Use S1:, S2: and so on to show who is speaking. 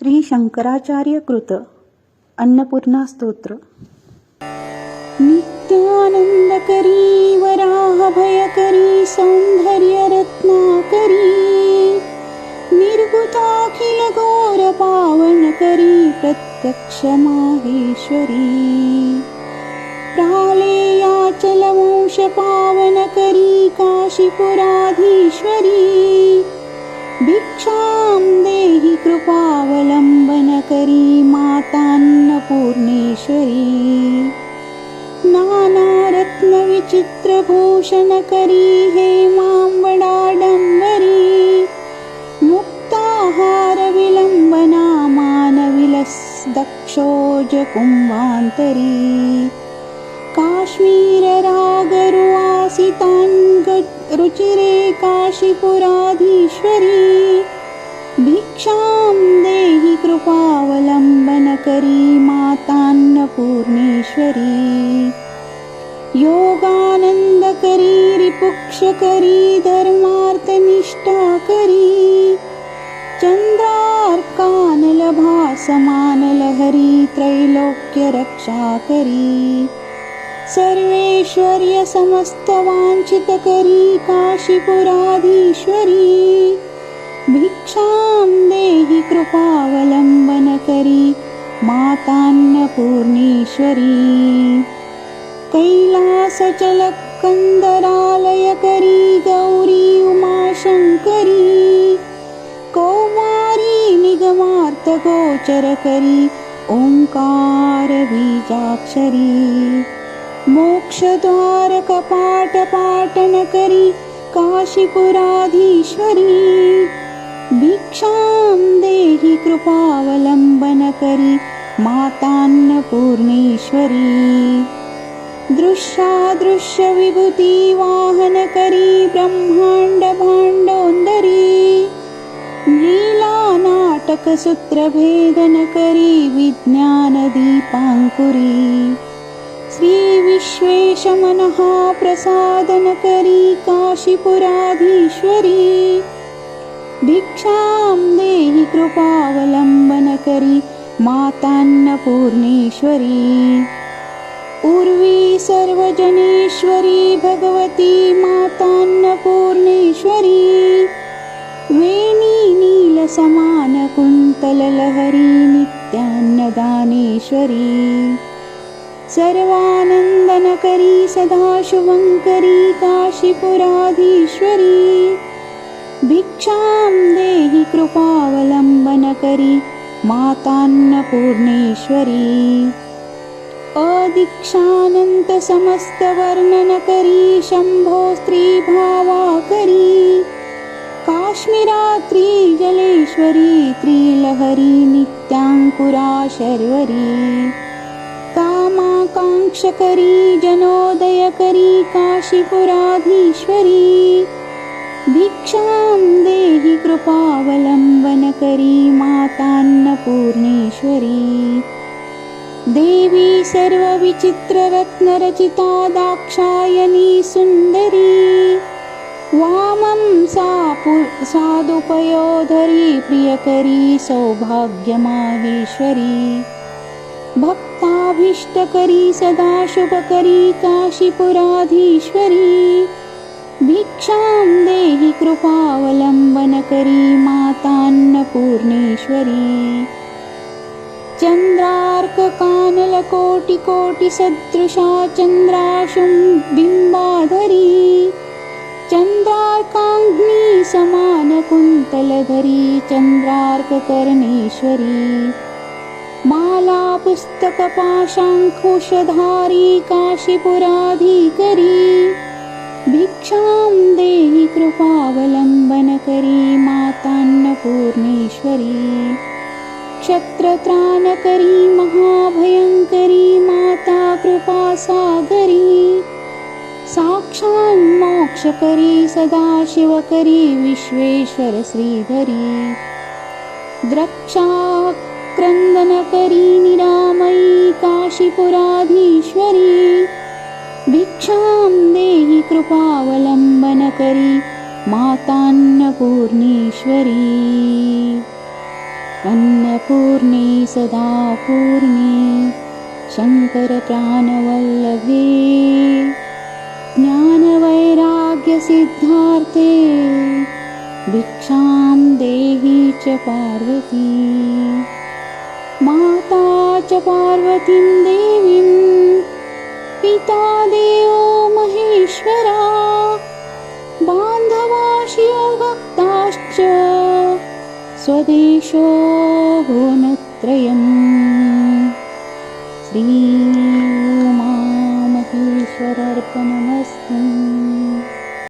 S1: श्री शंकराचार्यकृत अन्नपूर्णास्तोत्र नित्यानन्दकरी वराहभयकरी सौन्दर्यरत्नाकरी निर्गुताखिलघोरपावनकरी प्रत्यक्षमाहेश्वरी प्रालेयाचलवंशपावनकरी काशीपुराधीश्वरी भिक्षां देहि कृपावलम्बनकरी मातान्नपूर्णेश्वरी। नानारत्नविचित्रभूषणकरी हेमाम्बडाडम्बरी मुक्ताहारविलम्बना मानविलसदक्षोजकुम्भान्तरी काश्मीररागरुवासितान्गरुचिरे काशीपुराधीश्वरी भिक्षां देहि कृपावलम्बनकरी मातान्नपूर्णेश्वरी। योगानन्दकरी रिपुक्षकरी धर्मार्थनिष्ठाकरी चन्द्रार्कानलभासमानलहरी त्रैलोक्यरक्षाकरी सर्वेश्वर्यसमस्तवाञ्छितकरी काशीपुराधीश्वरी भिक्षां देहि कृपावलम्बनकरी मातान्नपूर्णेश्वरी। कैलासचलकन्दरालयकरी गौरी उमाशङ्करी। कौमारी निगमार्थगोचरकरी ओङ्कारबीजाक्षरी मोक्षद्वारकपाटपाटनकरी काशीपुराधीश्वरी। भिक्षां देहि कृपावलम्बनकरी मातान्नपूर्णेश्वरी। दृश्यादृश्यविभूतिवाहनकरी ब्रह्माण्डभाण्डोन्दरी। लीलानाटकसूत्रभेदनकरी विज्ञानदीपाङ्कुरी श्रीविश्वेशमनः प्रसादनकरी काशीपुराधीश्वरी। भिक्षां देहि कृपावलम्बनकरी मातान्नपूर्णेश्वरी। उर्वी सर्वजनेश्वरी भगवती मातान्नपूर्णेश्वरी। वेणी नीलसमानकुन्तललहरी नित्यान्नदानेश्वरी सर्वानन्दनकरी सदाशुभङ्करी काशीपुराधीश्वरी। भिक्षां देहि कृपावलम्बनकरी मातान्नपूर्णेश्वरी। अदीक्षानन्तसमस्तवर्णनकरी शम्भो स्त्रीभावाकरी काश्मीरात्रिजलेश्वरी त्रिलहरी नित्याङ्कुरा शर्वरी कामाकाङ्क्षकरी जनोदयकरी काशीपुराधीश्वरी। भिक्षां देहि कृपावलम्बनकरी मातान्नपूर्णेश्वरी। देवी सर्वविचित्ररत्नरचिता दाक्षायणी सुन्दरी। वामं सा सादुपयोधरी प्रियकरी सौभाग्यमाहेश्वरी भक्ताभीष्टकरी सदाशुभकरी काशीपुराधीश्वरी। भिक्षां देहि कृपावलम्बनकरी मातान्नपूर्णेश्वरी। चन्द्रार्ककानलकोटिकोटिसदृशा चन्द्राशुं बिम्बाधरी। चन्द्रार्काग्निसमानकुन्तलधरी चन्द्रार्ककर्णेश्वरी मालापुस्तकपाशाङ्कुशधारी काशीपुराधिकरी भिक्षां देहि कृपावलम्बनकरी मातान्नपूर्णेश्वरी क्षत्रत्राणकरी महाभयङ्करी माता कृपासागरी साक्षान्मोक्षकरी सदाशिवकरी विश्वेश्वरश्रीधरी द्रक्षाक्रन्दनकरी निरामयी काशीपुराधीश्वरी। भिक्षां देहि कृपावलम्बनकरी मातान्नपूर्णेश्वरी। अन्नपूर्णे सदा पूर्णे शङ्करप्राणवल्लभे। ज्ञानवैराग्यसिद्धार्थे भिक्षां देहि च पार्वती माता च पार्वतीं देवीं पिता देवो महेश्वरा बान्धवा शिवभक्ताश्च स्वदेशो भुवनत्रयम् श्री